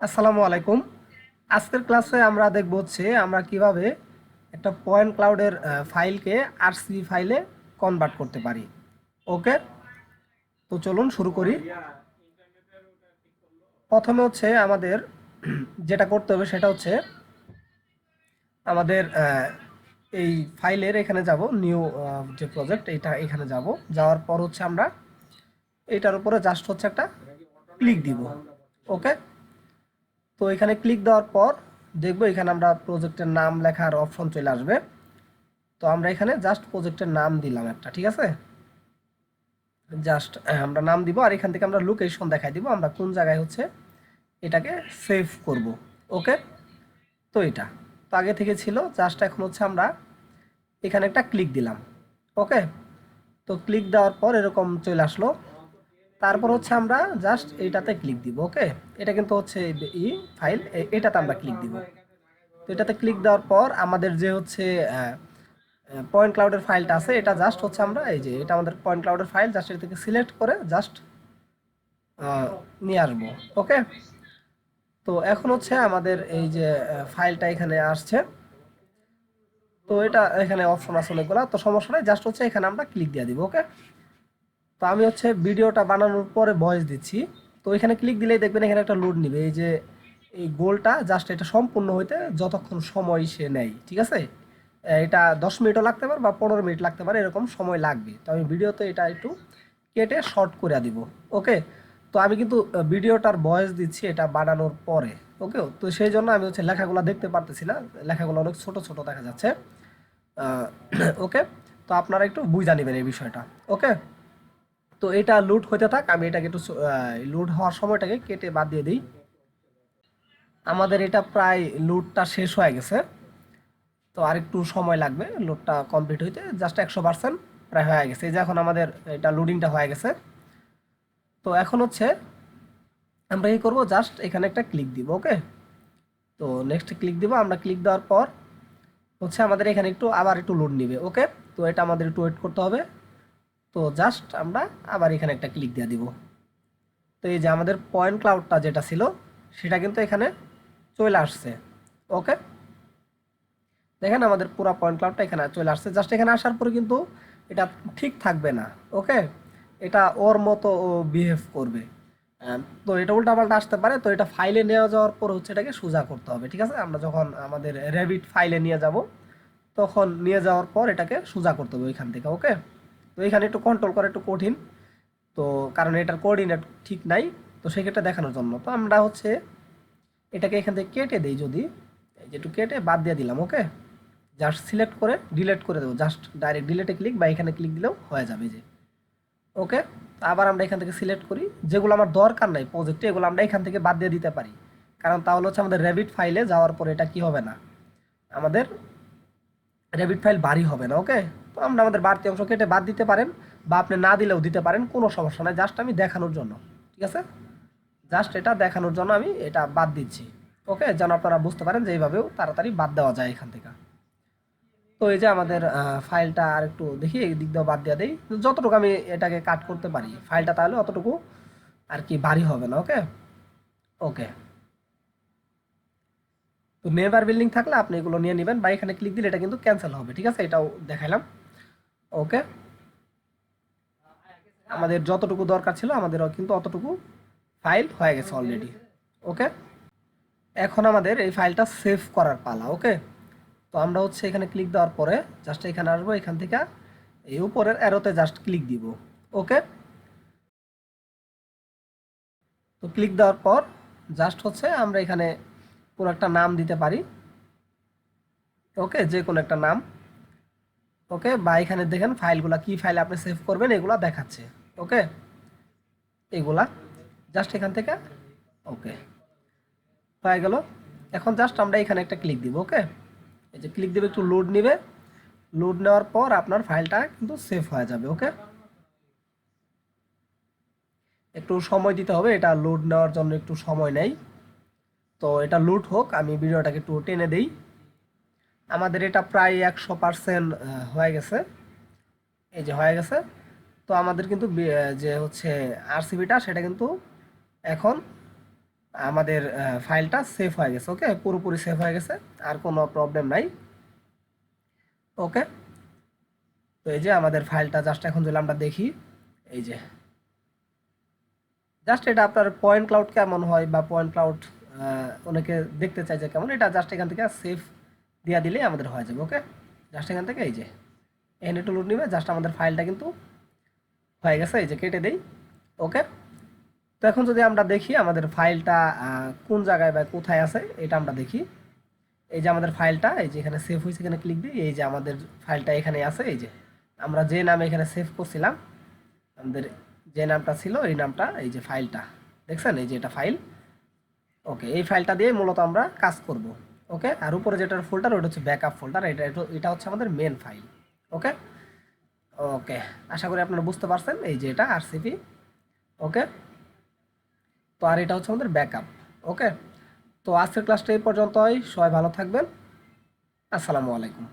আসসালামু আলাইকুম। আজকের ক্লাসে আমরা দেখব হচ্ছে আমরা কীভাবে একটা পয়েন্ট ক্লাউডের ফাইলকে আরসিবি ফাইলে কনভার্ট করতে পারি। ওকে তো চলুন শুরু করি। প্রথমে হচ্ছে আমাদের যেটা করতে হবে সেটা হচ্ছে আমাদের এই ফাইলের এখানে যাব নিউ যে প্রজেক্ট এটা এখানে যাব। যাওয়ার পর হচ্ছে আমরা এটার উপরে জাস্ট হচ্ছে একটা ক্লিক দিব। ওকে তো এখানে ক্লিক দেওয়ার পর দেখব এখানে আমরা প্রজেক্টের নাম লেখার অপশন চলে আসবে। তো আমরা এখানে জাস্ট প্রজেক্টের নাম দিলাম একটা, ঠিক আছে? জাস্ট আমরা নাম দিব আর এখান থেকে আমরা লোকেশন দেখাই দিব, আমরা কোন জায়গায় হচ্ছে এটাকে সেভ করব ওকে তো এটা, তো আগে থেকে ছিল জাস্ট এখন হচ্ছে আমরা এখানে একটা ক্লিক দিলাম ওকে তো ক্লিক দেওয়ার পর এরকম চলে আসলো। তারপর হচ্ছে আমরা জাস্ট এইটাতে ক্লিক দিব ওকে এটা কিন্তু হচ্ছে ই ফাইল এটাতে আমরা ক্লিক দিব। তো এটাতে ক্লিক দেওয়ার পর আমাদের যে হচ্ছে পয়েন্ট ক্লাউডের ফাইলটা আছে, এটা জাস্ট হচ্ছে আমরা এই যে এটা আমাদের পয়েন্ট ক্লাউডের ফাইল জাস্ট এটা থেকে সিলেক্ট করে জাস্ট নিয়ে আসব ওকে তো এখন হচ্ছে আমাদের এই যে ফাইলটা এখানে আসছে। তো এটা এখানে অপশন আছে অনেকগুলো, তো সমস্যা নেই জাস্ট হচ্ছে এখানে আমরা ক্লিক দিয়ে দিব ওকে তো আমি হচ্ছে ভিডিওটা বানানোর পরে ভয়েস দিচ্ছি। তো এখানে ক্লিক দিলেই দেখবেন এখানে একটা লোড নিবে। এই যে এই গোলটা জাস্ট এটা সম্পূর্ণ হইতে যতক্ষণ সময় সে নেয়, ঠিক আছে? এটা দশ মিনিটও লাগতে পারে বা পনেরো মিনিট লাগতে পারে, এরকম সময় লাগবে। তো আমি ভিডিওতে এটা একটু কেটে শর্ট করে দিব ওকে তো আমি কিন্তু ভিডিওটার ভয়েস দিচ্ছি এটা বানানোর পরে ওকে তো সেই জন্য আমি হচ্ছে লেখাগুলো দেখতে পারতেছি না। লেখাগুলো অনেক ছোট ছোট দেখা যাচ্ছে ওকে তো আপনারা একটু বুঝা নেবেন এই বিষয়টা ওকে তো এটা লুট হতে থাক, আমি এটাকে একটু লুট হওয়ার সময়টাকে কেটে বাদ দিয়ে দিই। আমাদের এটা প্রায় লুটটা শেষ হয়ে গেছে। তো আর একটু সময় লাগবে লোডটা কমপ্লিট হইতে জাস্ট একশো পার্সেন্ট প্রায় হয়ে গেছে। এই যে এখন আমাদের এটা লোডিংটা হয়ে গেছে। তো এখন হচ্ছে আমরা কি করব জাস্ট এখানে একটা ক্লিক দিব ওকে তো নেক্সট ক্লিক দিব, আমরা ক্লিক দেওয়ার পর হচ্ছে আমাদের এখানে একটু আবার একটু লোড নিবে ওকে তো এটা আমাদের একটু ওয়েট করতে হবে। তো জাস্ট আমরা আবার এখানে একটা ক্লিক দিয়ে দিব। তো এই যে আমাদের পয়েন্ট ক্লাউডটা যেটা ছিল সেটা কিন্তু এখানে চলে আসছে। ওকে দেখেন আমাদের পুরো পয়েন্ট ক্লাউডটা এখানে চলে আসছে। জাস্ট এখানে আসার পরে কিন্তু এটা ঠিক থাকবে না। ওকে এটা ওর মতো ও বিহেভ করবে। আহ, তো এটা উল্টাপাল্টা আসতে পারে। তো এটা ফাইলে নেওয়া যাওয়ার পর হচ্ছে এটাকে সোজা করতে হবে। ঠিক আছে? আমরা যখন আমাদের র্যাবিট ফাইলে নিয়ে যাব তখন নিয়ে যাওয়ার পর এটাকে সোজা করতে হবে ওইখান থেকে। ওকে তো এখানে একটু কন্ট্রোল করা একটু কঠিন। তো কারণ এটার কোঅর্ডিনেট ঠিক নাই, তো সেক্ষেত্রে দেখানোর জন্য। তো আমরা হচ্ছে এটাকে এখান থেকে কেটে দিই যদি। এই যে একটু কেটে বাদ দিয়ে দিলাম ওকে জাস্ট সিলেক্ট করে ডিলেট করে দেবো। জাস্ট ডাইরেক্ট ডিলেটে ক্লিক বা এখানে ক্লিক দিলেও হয়ে যাবে যে। ওকে আবার আমরা এখান থেকে সিলেক্ট করি। যেগুলো আমার দরকার নাই প্রজেক্টে এগুলো আমরা এখান থেকে বাদ দিয়ে দিতে পারি। কারণ তাহলে হচ্ছে আমাদের র্যাবিট ফাইলে যাওয়ার পরে এটা কি হবে না? আমাদের র্যাবিট ফাইল বাড়ি হবে না ওকে আমরা আমাদের বাড়তি অংশ কেটে বাদ দিতে পারেন বা আপনি না দিলেও দিতে পারেন, কোনো সমস্যা নাই জাস্ট আমি দেখানোর জন্য, ঠিক আছে? জাস্ট এটা দেখানোর জন্য আমি এটা বাদ দিচ্ছি ওকে যেন আপনারা বুঝতে পারেন যে এইভাবেও তাড়াতাড়ি বাদ দেওয়া যায় এখান থেকে। তো এই যে আমাদের ফাইলটা আর একটু দেখি, এই দিক দিয়েও বাদ দেওয়া দেই। যতটুকু আমি এটাকে কাট করতে পারি ফাইলটা তাহলে অতটুকু আর কি ভারী হবে না ওকে ওকে তো নেভার বিল্ডিং থাকলে আপনি এগুলো নিয়ে নেবেন বা এখানে ক্লিক দিলে এটা কিন্তু ক্যান্সেল হবে, ঠিক আছে? এটাও দেখাইলাম। ওকে আমাদের যতটুকু দরকার ছিল আমাদের কিন্তু অতটুকু ফাইল হয়ে গেছে অলরেডি ওকে এখন আমাদের এই ফাইলটা সেভ করার পালা ওকে তো আমরা হচ্ছে এখানে ক্লিক দেওয়ার পরে জাস্ট এখানে আসব, এখান থেকে এই উপরের অ্যারোতে জাস্ট ক্লিক দিব ওকে তো ক্লিক দেওয়ার পর জাস্ট হচ্ছে আমরা এখানে কোনো একটা নাম দিতে পারি ওকে যে কোনো একটা নাম। ওকে বা এখানে দেখেন ফাইলগুলা, কি ফাইল আপনি সেভ করবেন, এগুলা দেখাচ্ছে। ওকে এগুলা জাস্ট এখান থেকে ওকে হয়ে গেল। এখন জাস্ট আমরা এখানে একটা ক্লিক দিব ওকে এই যে ক্লিক দিবে, একটু লোড নেবে। লোড নেওয়ার পর আপনার ফাইলটা কিন্তু সেভ হয়ে যাবে ওকে একটু সময় দিতে হবে, এটা লোড নেওয়ার জন্য একটু সময় নেই। তো এটা লোড হোক, আমি ভিডিওটাকে একটু টেনে দেই। আমাদের এটা প্রায় একশো পার্সেন্ট হয়ে গেছে। এই যে হয়ে গেছে। তো আমাদের কিন্তু যে হচ্ছে আরসিবিটা, সেটা কিন্তু এখন আমাদের ফাইলটা সেভ হয়ে গেছে ওকে পুরোপুরি সেভ হয়ে গেছে, আর কোনো প্রবলেম নাই। ওকে তো এই যে আমাদের ফাইলটা জাস্ট এখন যদি আমরা দেখি, এই যে জাস্ট এটা আপনার পয়েন্ট ক্লাউড কেমন হয় বা পয়েন্ট ক্লাউড অনেকে দেখতে চাই যে কেমন, এটা জাস্ট এখান থেকে সেভ দিয়া দিলেই আমাদের হয়ে যাবে ওকে জাস্ট এখান থেকে এই যে, এখানে একটু লুট নিবে জাস্ট আমাদের ফাইলটা কিন্তু হয়ে গেছে, এই যে কেটে দেই ওকে তো এখন যদি আমরা দেখি আমাদের ফাইলটা কোন জায়গায় বা কোথায় আছে, এটা আমরা দেখি। এই যে আমাদের ফাইলটা এই যে এখানে সেভ হয়েছে এখানে ক্লিক দিই, এই যে আমাদের ফাইলটা এখানে আছে, এই যে আমরা যে নামে এখানে সেভ করছিলাম, আমাদের যে নামটা ছিল, এই নামটা, এই যে ফাইলটা দেখছেন? এই যে এটা ফাইল ওকে এই ফাইলটা দিয়ে মূলত আমরা কাজ করব। ওকে? আর উপরে যেটার ফোল্ডার ওটা হচ্ছে ব্যাকআপ ফোল্ডার এটা এটা- হচ্ছে আমাদের মেন ফাইল ওকে? ওকে, আশা করি আপনারা বুঝতে পারছেন, এই যে এটা আরসিপি ওকে? তো আর এটা হচ্ছে আমাদের ব্যাকআপ ওকে? তো আজকের ক্লাসটা এই পর্যন্তই, সবাই ভালো থাকবেন, আসসালামু আলাইকুম।